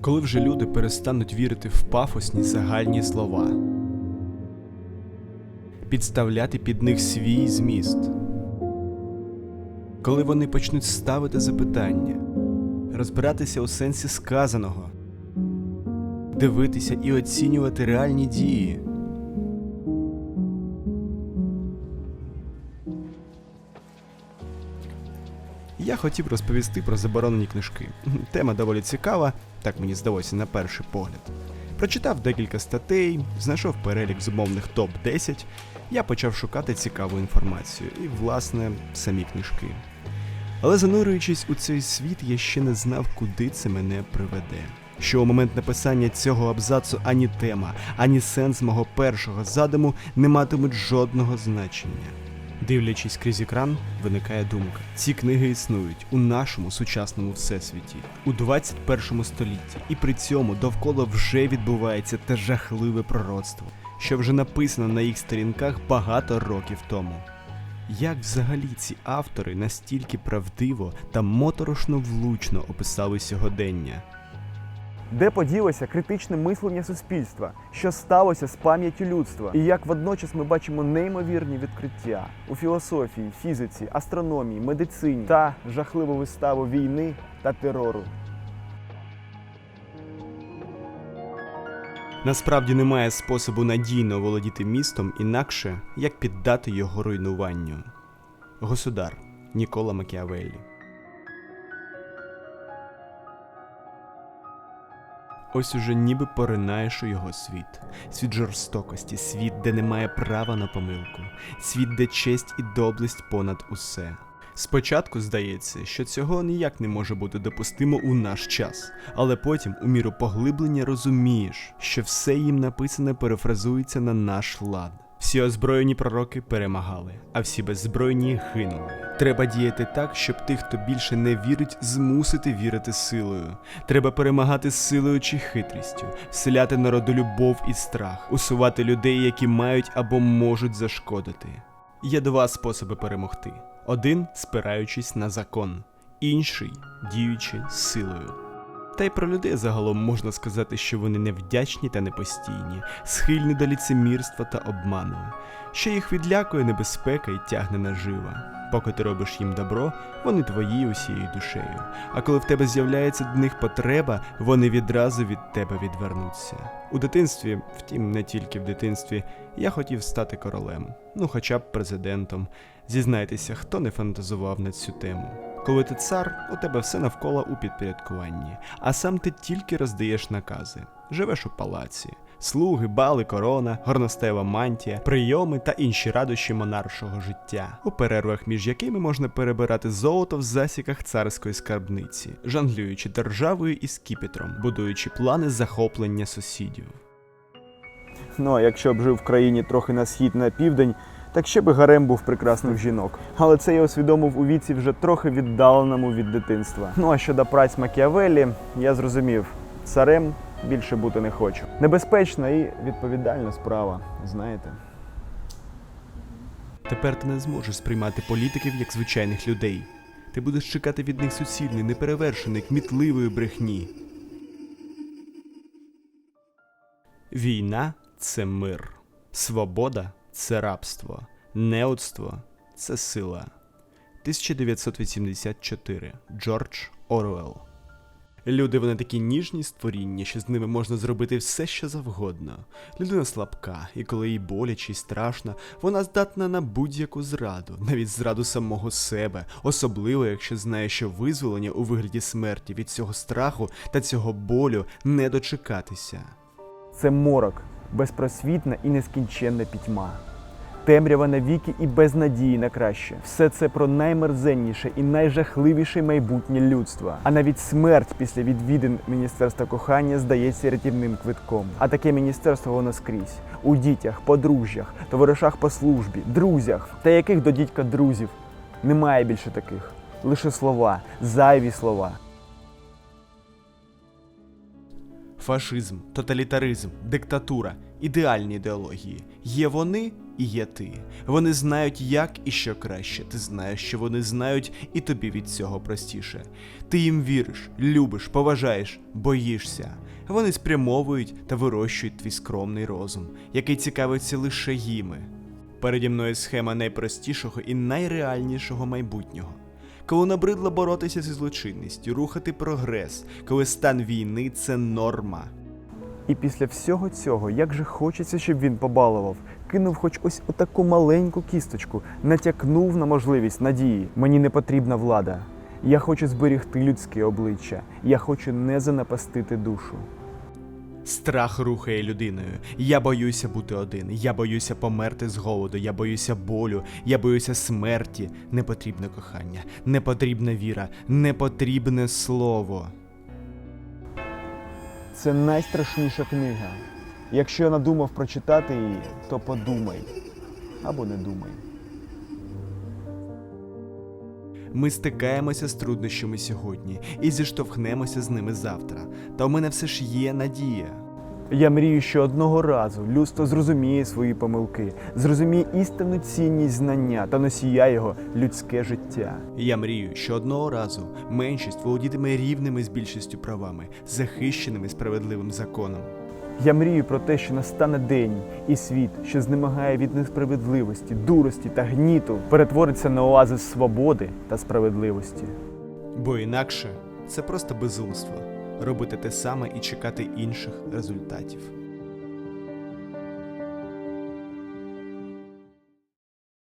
Коли вже люди перестануть вірити в пафосні загальні слова, підставляти під них свій зміст, коли вони почнуть ставити запитання, розбиратися у сенсі сказаного, дивитися і оцінювати реальні дії. Я хотів розповісти про заборонені книжки. Тема доволі цікава, так мені здалося на перший погляд. Прочитав декілька статей, знайшов перелік зумовних топ-10, я почав шукати цікаву інформацію і, власне, самі книжки. Але занурюючись у цей світ, я ще не знав, куди це мене приведе. Що у момент написання цього абзацу ані тема, ані сенс мого першого задуму не матимуть жодного значення. Дивлячись крізь екран, виникає думка: ці книги існують у нашому сучасному всесвіті, у 21 столітті, і при цьому довкола вже відбувається те жахливе пророцтво, що вже написано на їх сторінках багато років тому. Як взагалі ці автори настільки правдиво та моторошно влучно описали сьогодення? Де поділося критичне мислення суспільства, що сталося з пам'яттю людства, і як водночас ми бачимо неймовірні відкриття у філософії, фізиці, астрономії, медицині та жахливу виставу війни та терору. Насправді немає способу надійно володіти містом інакше, як піддати його руйнуванню. Государ Нікола Макіавеллі Ось уже ніби поринаєш у його світ, світ жорстокості, світ, де немає права на помилку, світ, де честь і доблесть понад усе. Спочатку здається, що цього ніяк не може бути допустимо у наш час, але потім, у міру поглиблення, розумієш, що все їм написане перефразується на наш лад. Всі озброєні пророки перемагали, а всі беззбройні гинули. Треба діяти так, щоб тих, хто більше не вірить, змусити вірити силою. Треба перемагати силою чи хитрістю, вселяти народу любов і страх, усувати людей, які мають або можуть зашкодити. Є два способи перемогти: один спираючись на закон, інший діючи силою. Та й про людей загалом можна сказати, що вони невдячні та непостійні, схильні до ліцемірства та обману, що їх відлякує небезпека і тягне нажива. Поки ти робиш їм добро, вони твої усією душею. А коли в тебе з'являється до них потреба, вони відразу від тебе відвернуться. У дитинстві, втім, не тільки в дитинстві, я хотів стати королем, ну хоча б президентом. Зізнайтеся, хто не фантазував на цю тему. Коли ти цар, у тебе все навколо у підпорядкуванні, а сам ти тільки роздаєш накази. Живеш у палаці, слуги, бали, корона, горностева мантія, прийоми та інші радощі монаршого життя, у перервах між якими можна перебирати золото в засіках царської скарбниці, жонглюючи державою і скіпетром, будуючи плани захоплення сусідів. Ну а якщо б жив в країні трохи на схід на південь, так ще би гарем був прекрасних жінок. Але це я усвідомив у віці вже трохи віддаленому від дитинства. Ну а щодо праць Макіавеллі, я зрозумів, царем більше бути не хочу. Небезпечна і відповідальна справа, знаєте. Тепер ти не зможеш сприймати політиків як звичайних людей. Ти будеш чекати від них суцільної, неперевершеної, кмітливої брехні. Війна це мир. Свобода це рабство. Неудство це сила. 1984. Джордж Оруелл. Люди вони такі ніжні створіння, що з ними можна зробити все, що завгодно. Людина слабка, і коли їй боляче і страшно, вона здатна на будь-яку зраду, навіть зраду самого себе, особливо якщо знає, що визволення у вигляді смерті від цього страху та цього болю не дочекатися. Це морок, безпросвітна і нескінченна пітьма. Темрява навіки і без надії на краще. Все це про наймерзенніше і найжахливіше майбутнє людства. А навіть смерть після відвідин Міністерства кохання здається рятівним квитком. А таке міністерство воно скрізь у дітях, подружжях, товаришах по службі, друзях. Та яких до дідька друзів? Немає більше таких. Лише слова, зайві слова. Фашизм, тоталітаризм, диктатура, ідеальні ідеології. Є вони і є ти. Вони знають, як і що краще. Ти знаєш, що вони знають, і тобі від цього простіше. Ти їм віриш, любиш, поважаєш, боїшся. Вони спрямовують та вирощують твій скромний розум, який цікавиться лише їми. Переді мною схема найпростішого і найреальнішого майбутнього. Коли набридло боротися зі злочинністю, рухати прогрес, коли стан війни це норма. І після всього цього, як же хочеться, щоб він побалував, кинув хоч ось отаку маленьку кісточку, натякнув на можливість надії. Мені не потрібна влада. Я хочу зберігти людське обличчя. Я хочу не занапастити душу. Страх рухає людиною. Я боюся бути один. Я боюся померти з голоду. Я боюся болю. Я боюся смерті. Не потрібне кохання, не потрібна віра, не потрібне слово. Це найстрашніша книга. Якщо я надумав прочитати її, то подумай або не думай. Ми стикаємося з труднощами сьогодні і зіштовхнемося з ними завтра. Та у мене все ж є надія. Я мрію, що одного разу людство зрозуміє свої помилки, зрозуміє істинну цінність знання та носія його людське життя. Я мрію, що одного разу меншість володітиме рівними з більшістю правами, захищеними справедливим законом. Я мрію про те, що настане день, і світ, що знемагає від несправедливості, дурості та гніту, перетвориться на оазис свободи та справедливості. Бо інакше це просто безумство робити те саме і чекати інших результатів.